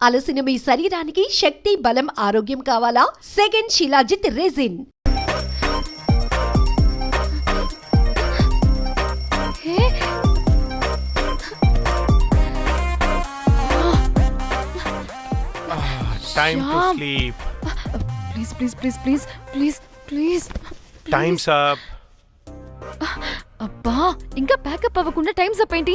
అలసిన మీ శరీరానికి శక్తి బలం ఆరోగ్యం కావాలా? Second shilajit resin. Hey? Time to Shyam. Sleep please please please please please please times up అబ్బా ఇంకా ప్యాకప్ అవ్వకుండా టైమ్స్ అప్ ఏంటి?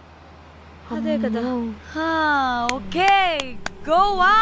అదే కదా. హా, ఓకే. గోవా.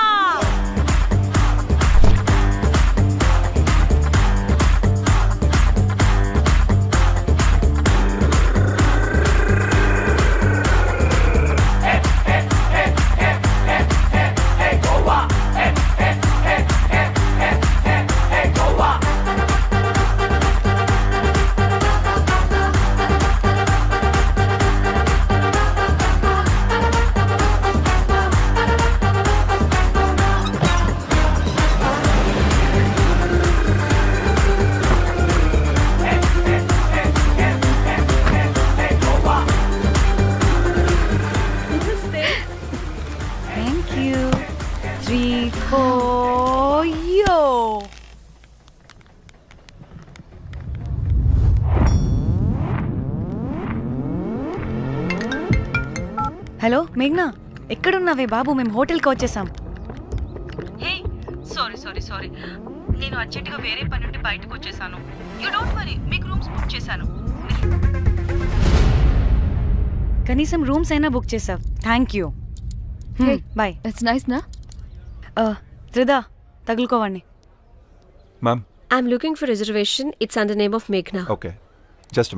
హలో మేఘ్నా. ఎక్కడున్నావే బాబు? మేము హోటల్కి వచ్చేసాం. Hey sorry sorry sorry. నేను అర్జెంటుగా వేరే పని నుండి బయటకు వచ్చేసాను. యూ డోంట్ వరీ మీకు రూమ్స్ బుక్ చేశాను. కనీసం రూమ్స్ అయినా బుక్ చేసావు. Thank you. Bye it's nice నా త్రిదా తగులుకోవండి Ma'am, I'm looking for reservation. It's under name of Meghna. okay. Just a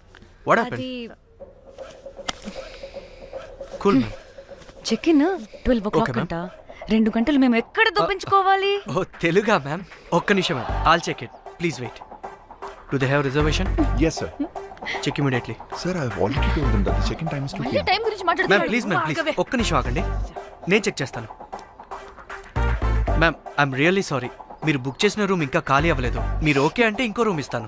what happen cool ma'am check in twelve o'clock అంట. రెండు గంటలు మేము ఎక్కడ uh, దొప్పించుకోవాలి ఓ తెలుగా మ్యామ్ ఒక్క నిమిషం ma'am all check it please wait to they have reservation Yes, sir. Check immediately sir I already told them that the check-in time is 2 మళ్ళీ time గురించి ma'am please ma'am please ఒక్క నిమిషం ఆగండి. నేను check చేస్తాను. Ma'am I'm really sorry మీరు book చేసిన room ఇంకా ఖాళీ అవ్వలేదు. మీరు ఓకే అంటే ఇంకో రూమ్ ఇస్తాను.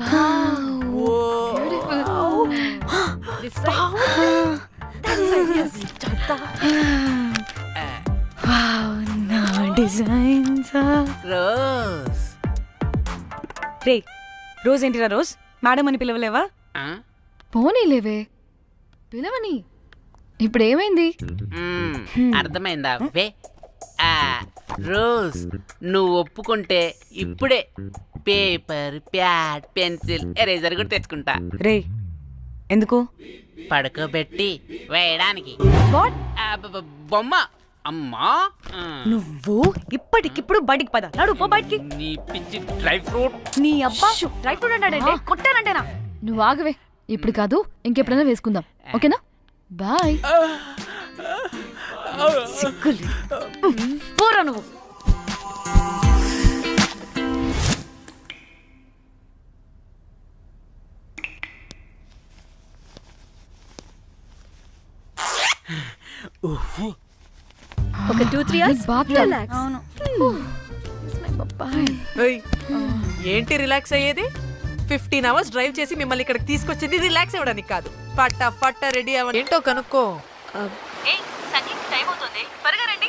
నా డిజైన్స్ రోజ్ రే రోజ్ ఏంటిరా రోజ్ మేడం అని పిలవలేవా? పోనీలేవే. పిలవని. ఇప్పుడు ఏమైంది అర్థమైందా? వే. ఆ, రోజ్ నువ్వు ఒప్పుకుంటే ఇప్పుడే పేపర్ ప్యాడ్ పెన్సిల్ ఎరేజర్ కూడా తెచ్చుకుంటా. రే ఎందుకు? పడుకోబెట్టి వేయడానికి. ఆ, బ- బ- బొమ్మ. అమ్మా. ఆ, నువ్వు ఇప్పటికిప్పుడు బయటికి పద. నడు పో బయటికి. నీ పిచ్చి డ్రై ఫ్రూట్. నీ అబ్బా. రైట్ అన్నాడంటే కొట్టానంటేనా? నువ్వు ఆగవే. ఇప్పుడు కాదు ఇంకెప్పుడైనా వేసుకుందాం. ఓకేనా? బాయ్. సిగ్గులు పోరా నువ్వు. ఒక టూ త్రీ అవర్స్ బాత్ అవును. ఏయ్, ఏంటి రిలాక్స్ అయ్యేది? ఫిఫ్టీన్ అవర్స్ డ్రైవ్ చేసి మిమ్మల్ని ఇక్కడికి తీసుకొచ్చింది రిలాక్స్ అవ్వడానికి కాదు. పట్ట పట్ట రెడీ అవ్వ ఏంటో కనుక్కో. సంగీత్ టైం అవుతుంది. త్వరగా రండి.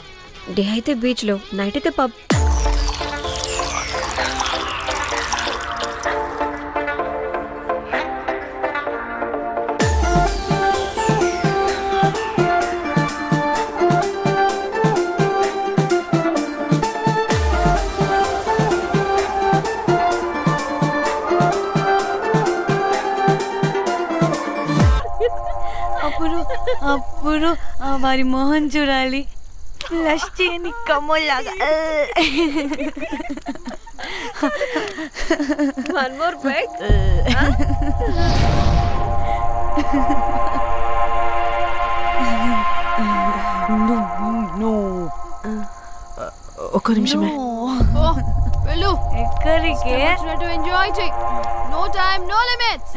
డే అయితే బీచ్లో నైట్ అయితే పబ్. అప్పుడు అప్పుడు వారి మొహం చూడాలి. ఫ్లష్ చేయని కమ్మలాగా వన్ మోర్ బ్రేక్ ఒక్క నిమిషమే. వెళ్ళు. ఎక్కడికే? ఎంజాయ్ చెయ్యి నో టైం నో లిమిట్స్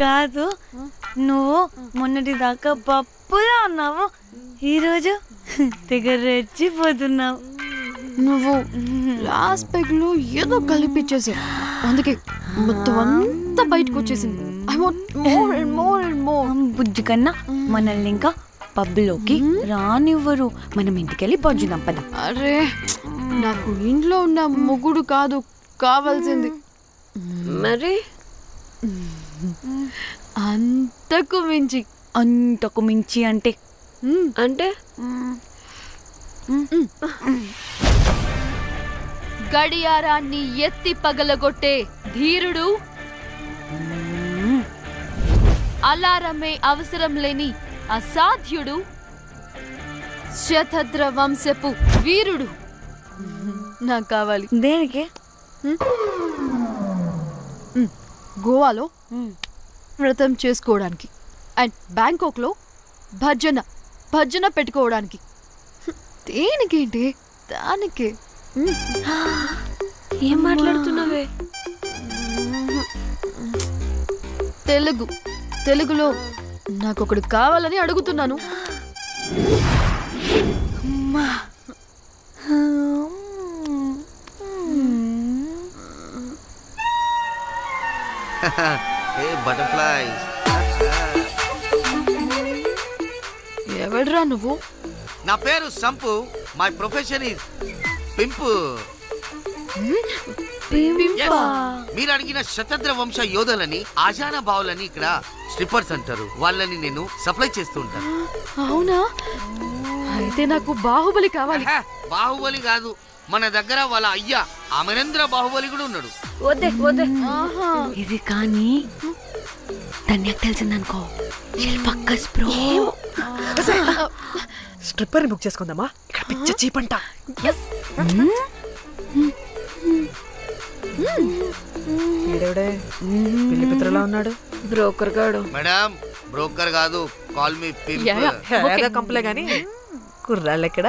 కాదు నువ్వు మొన్నటి దాకా పప్పులా ఉన్నావు ఈరోజు తెగ రెచ్చిపోతున్నావు నువ్వు లాస్ట్ పెగ్లో ఏదో కలిపిచ్చేసి అందుకే మొత్తం అంతా బయటకు వచ్చేసింది I want more and more and more బుజ్జి కన్నా మనల్ని ఇంకా పబ్లోకి రానివ్వరు. మనం ఇంటికెళ్ళి పొంచుదాం పద. అరే నాకు ఇంట్లో ఉన్న మొగుడు కాదు కావాల్సింది. మరి? అంతకు మించి. అంతకు మించి అంటే అంటే? గడియారాన్ని ఎత్తి పగలగొట్టే ధీరుడు? అలారమే అవసరం లేని అసాధ్యుడు? శతద్ర వంశపు వీరుడు? నాకు కావాలి. దేనికి? గోవాలో వ్రతం చేసుకోవడానికి. అండ్ బ్యాంకాక్లో భజన. భజన పెట్టుకోవడానికి. దేనికేంటి? దానికే. ఏం మాట్లాడుతున్నావే? తెలుగు. తెలుగులో నాకు ఒకడు కావాలని అడుగుతున్నాను. ఏ బటర్ఫ్లైస్ ఎవడ్రా నువ్వు? నా పేరు Sampu. My profession is pimp Yes. మీరు అడిగిన శతద్ర వంశ యోధులని ఆజానా బావులని ఇక్కడ స్ట్రిప్పర్స్ అంటారు. వాళ్ళని నేను సప్లై చేస్తూ ఉంటాను. అవునా? అయితే నాకు బాహుబలి కావాలి. ఆహా, బాహుబలి కాదు. మన దగ్గర వాళ్ళ అయ్యా అమరేంద్ర బాహుబలి కూడా ఉన్నాడు. వద్దే వద్దే. ఆహా. ఇది కానీ ధన్యకు తెలిసిందనుకో. శిల్పక్కస్ బ్రో. స్ట్రిప్పర్ బుక్ చేసుకుందామా? ఇక్కడ పిచ్చ చీపంట. ఈడెవడే పిల్లి పిత్రలా ఉన్నాడు. బ్రోకర్ గాడు. మేడం బ్రోకర్ కాదు కాల్ మీ పింప్ ఏదో కంపలే గాని. కుర్రాళ్ళు ఎక్కడ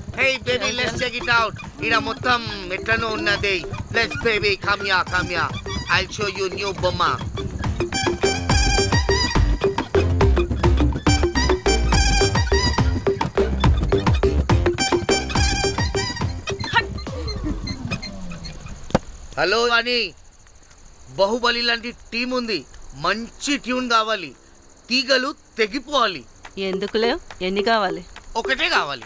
Hey baby let's check it out ఇడ మొత్తం ఎట్లనో ఉన్నది. లెట్స్ బేబీ కమ్యా కమ్యా ఐ షో యూ న్యూ బొమ్మ హలో అని బాహుబలి లాంటి టీం ఉంది మంచి ట్యూన్ కావాలి తీగలు తెగిపోవాలి ఎందుకులే ఎన్ని కావాలి ఒకటే కావాలి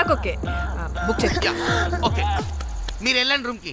నాకు ఓకే. బుక్ చేసి యా, ఓకే. మీరు వెళ్ళండి రూమ్కి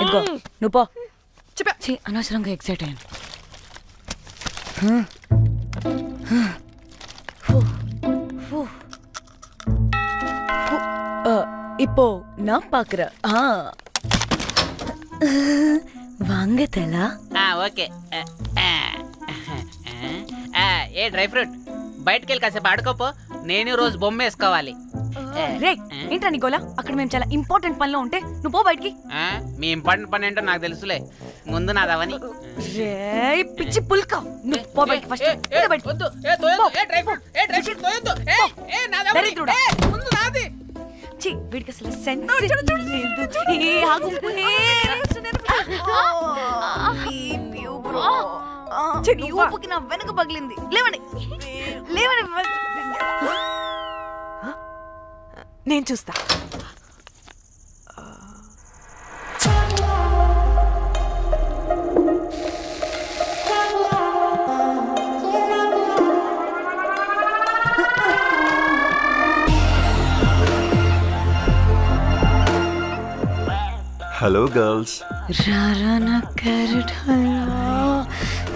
ఇదిగో నువ్వు పో చెప్పా ఛీ, అనవసరంగా ఎక్సైట్ అయ్యాను இப்போ நான் பாக்குறேன் ஆ வாங்க தலா ఆ, ఓకే ఆ, ఆ, ఆ, ఏ డ్రై ఫ్రూట్ బయటికి వెళ్ళి కాసేపు ఆడుకోపో నేను రోజు బొమ్మ వేసుకోవాలి. రే ఏంట్రా నీ గోలా అక్కడ మేము చాలా ఇంపార్టెంట్ పనిలో ఉంటే నువ్వు పో బయటికి. ఆ, మీ ఇంపార్టెంట్ పని ఏంటో నాకు తెలుసులే. ముందు నాదవని రే పిచ్చి పుల్క. నువ్వు పో బయటికి ఫస్ట్ బయటికి. వద్దు, ఏ, తోయొద్దు, ఏ, డ్రై ఫ్రూట్, ఏ, డ్రై ఫ్రూట్ తోయొద్దు, ఏ, ఏ, నాదవని, దరిద్రుడా. ఏ, ముందు నాది. ఛీ, వీడికి అసలు సెన్స్ లేదు. ఏ, ఆగు. ఏ, ఈ బ్రో. ఈ ఊపుకి నా వెనక పగిలింది. లేవండి. లేవండి నేను చూస్తా. హలో గర్ల్స్ రారా నా క్యారెట్ హల్వా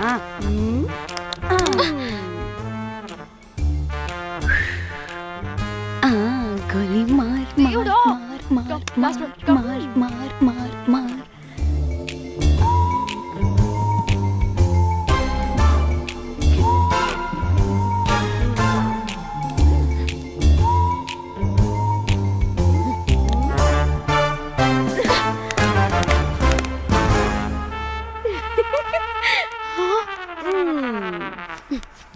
గోలీ మార్ మార్. మార్ మార్ మార్. మార్ మార్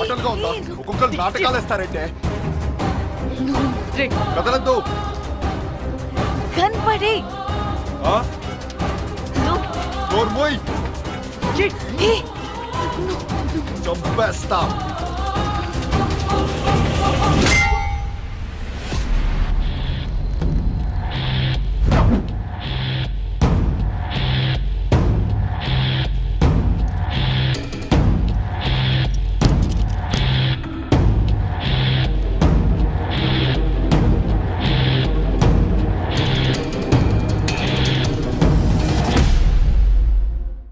ఆటలుగా ఉందా? ఒక్కొక్కరు నాటకాలు వేస్తారంటే కదలద్దు. కనపడే. చంపేస్తా.